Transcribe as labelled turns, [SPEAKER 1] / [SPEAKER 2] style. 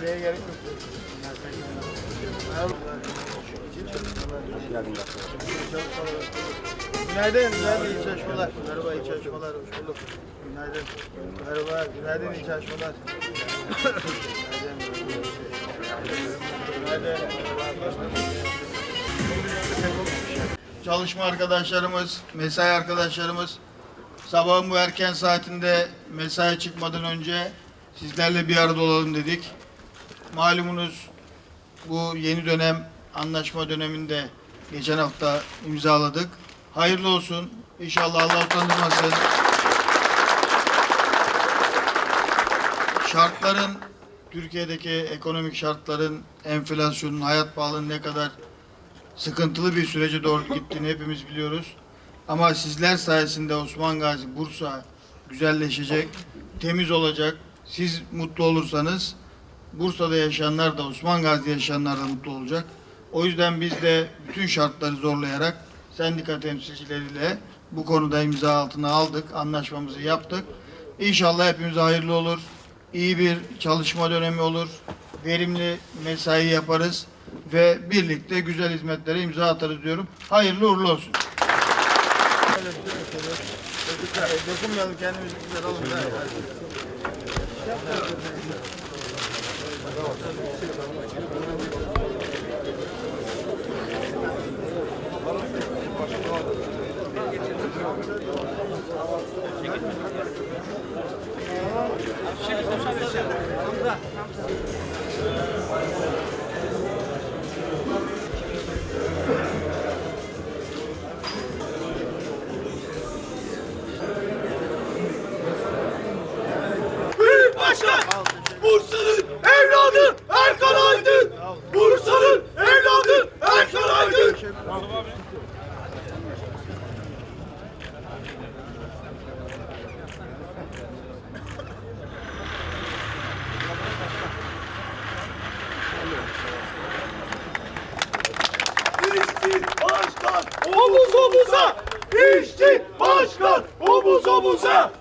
[SPEAKER 1] Şeye gerek yok. Günaydın, günaydın, iyi çalışmalar. Merhaba, iyi çalışmalar, hoş bulduk. Günaydın. Merhaba, günaydın, iyi çalışmalar. Günaydın. Çalışma arkadaşlarımız, mesai arkadaşlarımız sabahın bu erken saatinde mesai çıkmadan önce sizlerle bir arada olalım dedik. Malumunuz bu yeni dönem anlaşma döneminde geçen hafta imzaladık. Hayırlı olsun. İnşallah Allah utandırmasın. Şartların Türkiye'deki ekonomik şartların, enflasyonun, hayat pahalılığının ne kadar sıkıntılı bir sürece doğru gittiğini hepimiz biliyoruz. Ama sizler sayesinde Osman Gazi, Bursa güzelleşecek, temiz olacak. Siz mutlu olursanız Bursa'da yaşayanlar da Osman Gazi'de yaşayanlar da mutlu olacak. O yüzden biz de bütün şartları zorlayarak sendika temsilcileriyle bu konuda imza altına aldık, anlaşmamızı yaptık. İnşallah hepimize hayırlı olur. İyi bir çalışma dönemi olur. Verimli mesai yaparız ve birlikte güzel hizmetlere imza atarız diyorum. Hayırlı uğurlu olsun. Dokunmayalım kendimizi güzel olun.
[SPEAKER 2] Büyük İşçi başkan omuz omuza!